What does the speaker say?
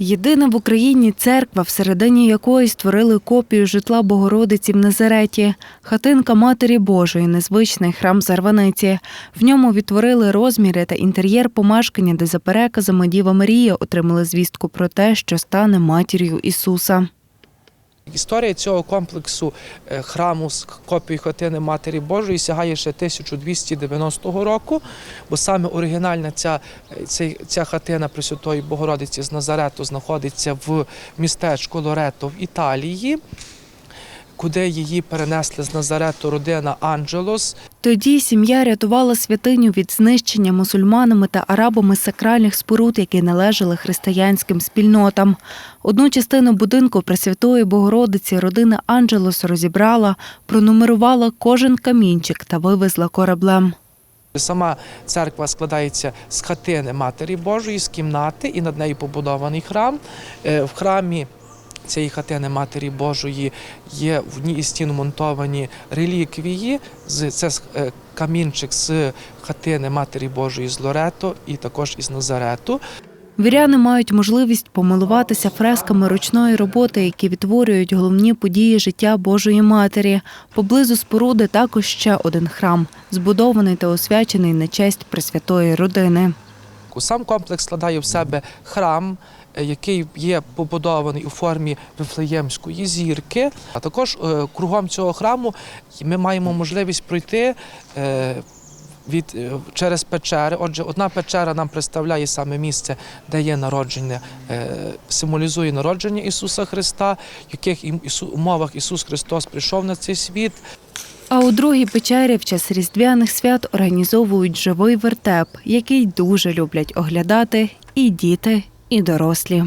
Єдина в Україні церква, всередині якої створили копію житла Богородиці в Назареті, хатинка Матері Божої, незвичний храм Зарваниці. В ньому відтворили розміри та інтер'єр помешкання, де за переказами Діва Марія отримали звістку про те, що стане матір'ю Ісуса. Історія цього комплексу е, храму з копією хатини Матері Божої сягає ще 1290 року, бо саме оригінальна ця, е, ця хатина Пресвятої Богородиці з Назарету знаходиться в містечку Лорето в Італії, куди її перенесли з Назарету родина Анджелос. Тоді сім'я рятувала святиню від знищення мусульманами та арабами сакральних споруд, які належали християнським спільнотам. Одну частину будинку Пресвятої Богородиці родина Анджелос розібрала, пронумерувала кожен камінчик та вивезла кораблем. Сама церква складається з хатини Матері Божої, з кімнати, і над нею побудований храм. Е, В храмі цієї хатини Матері Божої є в із стін монтовані реліквії. Це е, камінчик з хатини Матері Божої з Лорето і також із Назарету. Віряни мають можливість помилуватися фресками ручної роботи, які відтворюють головні події життя Божої Матері. Поблизу споруди також ще один храм, збудований та освячений на честь Пресвятої родини. Сам комплекс складає в себе храм, е, який є побудований у формі Вифлеємської зірки. А також е, кругом цього храму ми маємо можливість пройти. е, Від через печери, отже, одна печера нам представляє саме місце, де є народження, символізує народження Ісуса Христа, в яких умовах Ісус Христос прийшов на цей світ. А у другій печері в час різдвяних свят організовують живий вертеп, який дуже люблять оглядати і діти, і дорослі.